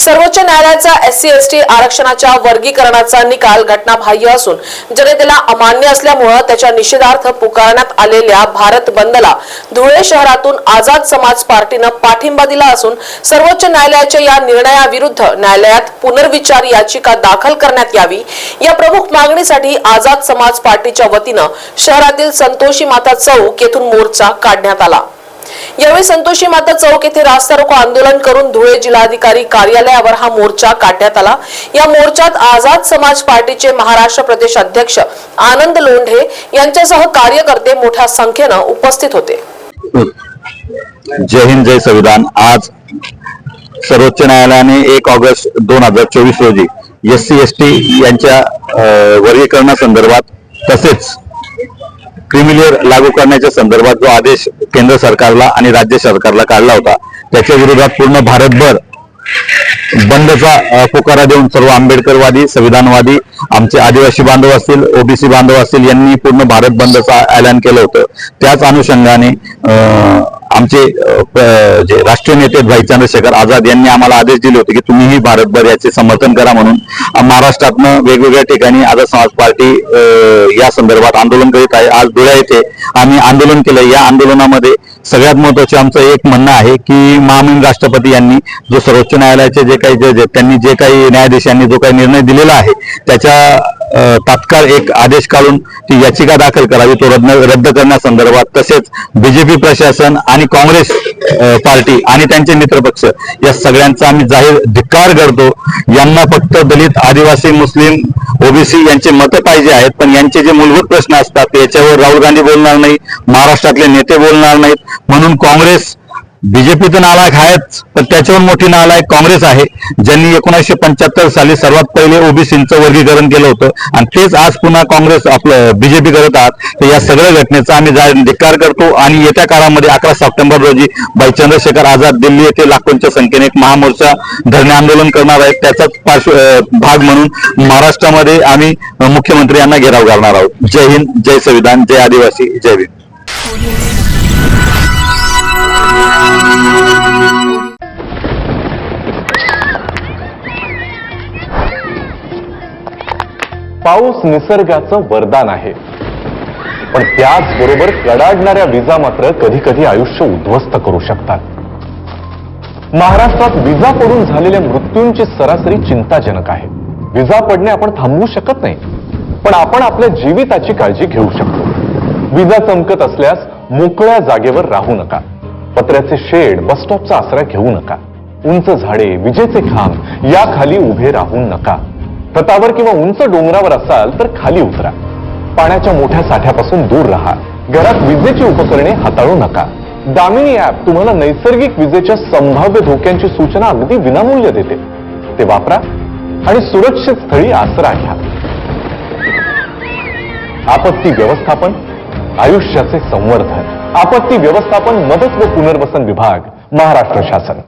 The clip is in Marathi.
सर्वोच्च न्यायालयाचा एससी एसटी आरक्षणाच्या वर्गीकरणाचा निकाल घटनाबाह्य असून जनतेला अमान्य असल्यामुळं त्याच्या निषेधार्थ पुकारण्यात आलेल्या भारत बंदला धुळे शहरातून आझाद समाज पार्टीनं पाठिंबा दिला असून सर्वोच्च न्यायालयाच्या या निर्णयाविरुद्ध न्यायालयात पुनर्विचार याचिका दाखल करण्यात यावी. या प्रमुख मागणीसाठी आझाद समाज पार्टीच्या वतीनं शहरातील संतोषी माता चौक येथून मोर्चा काढण्यात आला. यावेळी संतोषी माता चौक येथे रास्ता रोको आंदोलन करून धुळे जिल्हाधिकारी कार्यालयावर हा मोर्चा काढण्यात आला. या मोर्चात आझाद समाज पार्टीचे महाराष्ट्र प्रदेश अध्यक्ष आनंद लोंढे यांच्यासह कार्यकर्ते मोठ्या संख्येनं उपस्थित होते. जय हिंद जय संविधान. आज सर्वोच्च न्यायालयाने एक ऑगस्ट दोन हजार चोवीस रोजी एस सी एस टी यांच्या वर्गीकरणासंदर्भात तसेच क्रिमिलियर लागू करण्याच्या संदर्भात जो आदेश केंद्र सरकारला आणि राज्य सरकारला काढला होता त्याच्या विरोधात पूर्ण भारतभर बंदचा पुकारा देऊन सर्व आंबेडकरवादी संविधानवादी आमचे आदिवासी बांधव असतील ओबीसी बांधव असतील यांनी पूर्ण भारत बंदचा ऐलान केलं होतं. त्याच अनुषंगाने आमचे जे राष्ट्रीय नेते भाई चंद्रशेखर आझाद यांनी आम्हाला आदेश दिले होते की तुम्हीही भारतभर याचे समर्थन करा म्हणून महाराष्ट्रातनं वेगवेगळ्या ठिकाणी आझाद समाज पार्टी या संदर्भात आंदोलन करीत आहे. आज धुळ्या येथे आम्ही आंदोलन केलं या आंदोलनामध्ये सगळ्यात महत्त्वाचे आमचं एक म्हणणं आहे की महामहिम राष्ट्रपती यांनी जो सर्वोच्च न्यायालयाचे जे काही जज आहेत त्यांनी जे काही न्यायाधीशांनी जो काही निर्णय दिलेला आहे त्याच्या तात्काळ एक आदेश काढून ती याचिका दाखल करावी. तो रद्द रद्द करण्यासंदर्भात तसेच बीजेपी प्रशासन आणि काँग्रेस पार्टी आणि त्यांचे मित्रपक्ष या सगळ्यांचा आम्ही जाहीर धिक्कार करतो. यांना फक्त दलित आदिवासी मुस्लिम ओबीसी यांचे मतं पाहिजे आहेत पण यांचे जे मूलभूत प्रश्न असतात याच्यावर राहुल गांधी बोलणार नाही महाराष्ट्रातले नेते बोलणार नाहीत. म्हणून काँग्रेस बीजेपी तर नालायक आहेच पण त्याच्यावर मोठी नालायक काँग्रेस आहे ज्यांनी एकोणीसशे पंच्याहत्तर साली सर्वात पहिले ओबीसीचं वर्गीकरण केलं होतं. आणि तेच आज पुन्हा काँग्रेस आपलं बीजेपी करत आहात. तर या सगळ्या घटनेचा आम्ही धिक्कार करतो. आणि येत्या काळामध्ये अकरा सप्टेंबर रोजी भाई चंद्रशेखर आझाद दिल्ली येथे लाखोंच्या संख्येने एक महामोर्चा धरणे आंदोलन करणार आहेत. त्याचाच पार्श्व भाग म्हणून महाराष्ट्रामध्ये आम्ही मुख्यमंत्री यांना घेराव घालणार आहोत. जय हिंद जय संविधान जय आदिवासी जय भीम. पाऊस निसर्गाचं वरदान आहे. पण त्याचबरोबर कडाडणाऱ्या विजा मात्र कधी कधी आयुष्य उद्ध्वस्त करू शकतात. महाराष्ट्रात विजा पडून झालेल्या मृत्यूंची सरासरी चिंताजनक आहे. विजा पडणे आपण थांबवू शकत नाही पण आपण आपल्या जीविताची काळजी घेऊ शकतो. विजा चमकत असल्यास मोकळ्या जागेवर राहू नका. पत्र्याचे शेड बसस्टॉपचा आसरा घेऊ नका. उंच झाडे विजेचे खांब याखाली उभे राहू नका. छतावर किंवा उंच डोंगरावर असाल तर खाली उतरा. पाण्याच्या मोठ्या साठ्यापासून दूर राहा. घरात विजेची उपकरणे हाताळू नका. दामिनी ऍप तुम्हाला नैसर्गिक विजेच्या संभाव्य धोक्यांची सूचना अगदी विनामूल्य देते. ते वापरा आणि सुरक्षित स्थळी आसरा घ्या. आपत्ती व्यवस्थापन आयुष्याचे संवर्धन. आपत्ती व्यवस्थापन मदत व पुनर्वसन विभाग महाराष्ट्र शासन.